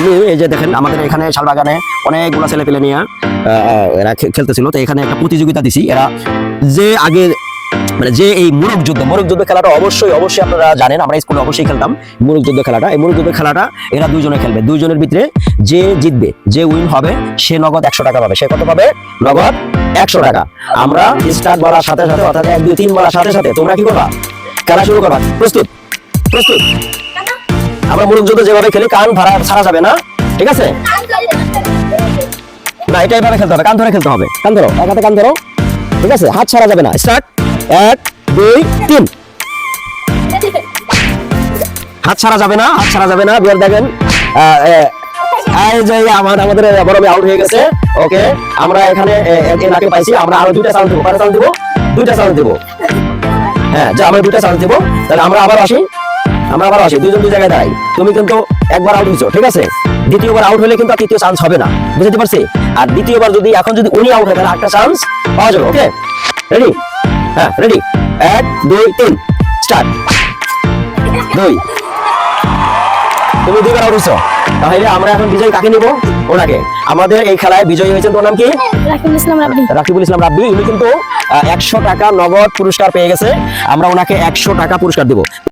আমি এই যে দেখেন, আমাদের এখানে শালবাগানে অনেকগুলো ছেলে পেলে নিয়ে এরা খেলতেছিল। তো এখানে একটা প্রতিযোগিতা দিছি। এরা যে আগে মানে যে এই মুরগ যুদ্ধ মুরগ যুদ্ধ খেলাটা অবশ্যই অবশ্যই আপনারা জানেন, আমরা স্কুলে অবশ্যই খেলতাম মুরগ যুদ্ধ খেলাটা। এই মুরগ যুদ্ধ খেলাটা এরা দুইজনে খেলবে। দুইজনের ভিতরে যে জিতবে, যে উইন হবে, সে নগদ একশো টাকা পাবে। সে কত পাবে? নগদ একশো টাকা। আমরা স্টার্ট বলার সাথে সাথে, অর্থাৎ এক, দুই, তিন বলার সাথে সাথে তোমরা কি করবা? খেলা শুরু করবা। প্রস্তুত প্রস্তুত। আমরা মুরগ যুদ্ধ যেভাবে খেলি কান ভাড়া ছাড়া যাবে না। ঠিক আছে? না এটা এভাবে খেলতে হবে কান ধরে খেলতে হবে। কান ধরো এক হাতে কান ধরো। ঠিক আছে? হাত ছাড়া যাবে না। স্টার্ট এক দুই তিন। হাত ছাড়া যাবে না হাত ছাড়া যাবে না। বিয়ার দেখেন আমাদের বড় আউট হয়ে গেছে। ওকে আমরা এখানে এ, এ, পাইছি আমরা আরও দুইটা সাউন্ড দেবো কয়টা সাউন্ড দেবো দুইটা সাউন্ড দেবো। হ্যাঁ যে আমরা দুইটা সাউন্ড দেবো তাহলে আমরা আবার আসি। আমরা আবার আসি দুজন দুই জায়গায় দাঁড়াই। তুমি কিন্তু একবার আউট হয়েছো ঠিক আছে? দ্বিতীয়বার আউট হলে কিন্তু আর তৃতীয় চান্স হবে না বুঝতে পারছি? আর দ্বিতীয়বার যদি এখন যদি উনি আউট হয় তাহলে একটা চান্স পাওয়া যাবে ওকে রেডি হ্যাঁ রেডি এক দুই তিন স্টার্ট দুই। তুমি দুইবার আউট হয়েছো তাহলে আমরা এখন বিজয় কাকে নিব? ওনাকে। আমাদের এই খেলায় বিজয়ী হয়েছেন তোর নাম কি? রাকিবুল ইসলাম রাব্বি। রাকিবুল ইসলাম রাব্বি উনি কিন্তু একশো টাকা নগদ পুরস্কার পেয়ে গেছে। আমরা ওনাকে একশো টাকা পুরস্কার দিব।